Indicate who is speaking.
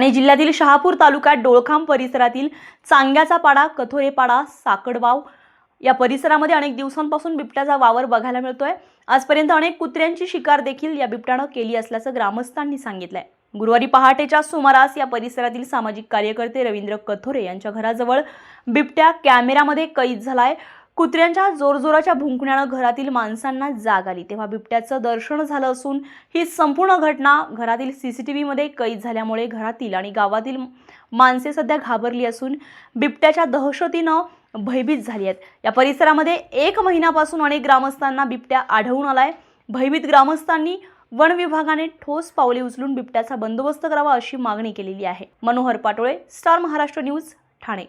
Speaker 1: आणि जिल्ह्यातील शहापूर तालुक्यात डोळखाम परिसरातील चांग्याचा पाडा कथोरेपाडा साकडवाव या परिसरामध्ये अनेक दिवसांपासून बिबट्याचा वावर बघायला मिळतोय. आजपर्यंत अनेक कुत्र्यांची शिकार देखील या बिबट्यानं केली असल्याचं ग्रामस्थांनी सांगितलंय. गुरुवारी पहाटेच्या सुमारास या परिसरातील सामाजिक कार्यकर्ते रवींद्र कथोरे यांच्या घराजवळ बिबट्या कॅमेऱ्यामध्ये कैद झालाय. कुत्र्यांच्या जोरजोराच्या भुंकण्यानं घरातील माणसांना जाग आली. तेव्हा बिबट्याचं दर्शन झालं असून ही संपूर्ण घटना घरातील सी सी टी व्हीमध्ये कैद झाल्यामुळे घरातील आणि गावातील माणसे सध्या घाबरली असून बिबट्याच्या दहशतीनं भयभीत झाली आहेत. या परिसरामध्ये एक महिन्यापासून अनेक ग्रामस्थांना बिबट्या आढळून आलाय. भयभीत ग्रामस्थांनी वन विभागाने ठोस पावले उचलून बिबट्याचा बंदोबस्त करावा अशी मागणी केलेली आहे. Manohar Patole Star Maharashtra News Thane.